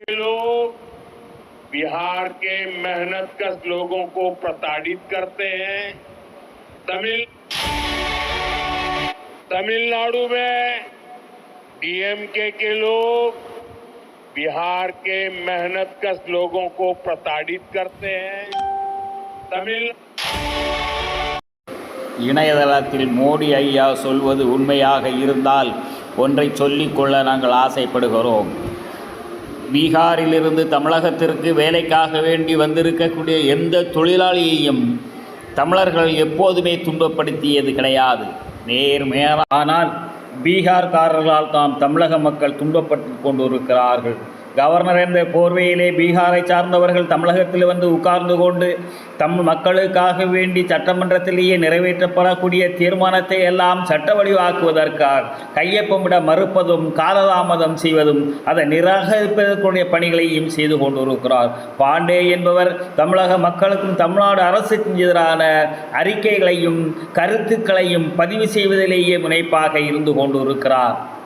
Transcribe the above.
ये लोग बिहार के मेहनत कश लोगों को प्रताड़ित करते हैं तमिल तमिलनाडु में डीएमके के लोग बिहार के मेहनत कश लोगों को प्रताड़ित करते हैं तमिल இணையதளத்தில் மோடி ஐயா சொல்வது உண்மையாக இருந்தால் ஒன்றை சொல்லிக்கொள்ள நாங்கள் ஆசைப்படுகிறோம் பீகாரிலிருந்து தமிழகத்திற்கு வேலைக்காக வேண்டி வந்திருக்கக்கூடிய எந்த தொழிலாளியையும் தமிழர்கள் எப்போதுமே துன்பப்படுத்தியது கிடையாது. நேர்மையான ஆனால் பீகார்காரர்களால் தாம் தமிழக மக்கள் துன்பப்பட்டு கொண்டிருக்கிறார்கள். கவர்னர் என்ற போர்வையிலே பீகாரை சார்ந்தவர்கள் தமிழகத்தில் வந்து உட்கார்ந்து கொண்டு தம் மக்களுக்காக வேண்டி சட்டமன்றத்திலேயே நிறைவேற்றப்படக்கூடிய தீர்மானத்தை எல்லாம் சட்ட வடிவாக்குவதற்காக கையொப்பமிட மறுப்பதும் காலதாமதம் செய்வதும் அதை நிராகரிப்பதற்குரிய பணிகளையும் செய்து கொண்டிருக்கிறார். பாண்டே என்பவர் தமிழக மக்களுக்கும் தமிழ்நாடு அரசுக்கும் எதிரான அறிக்கைகளையும் கருத்துக்களையும் பதிவு செய்வதிலேயே முனைப்பாக இருந்து கொண்டிருக்கிறார்.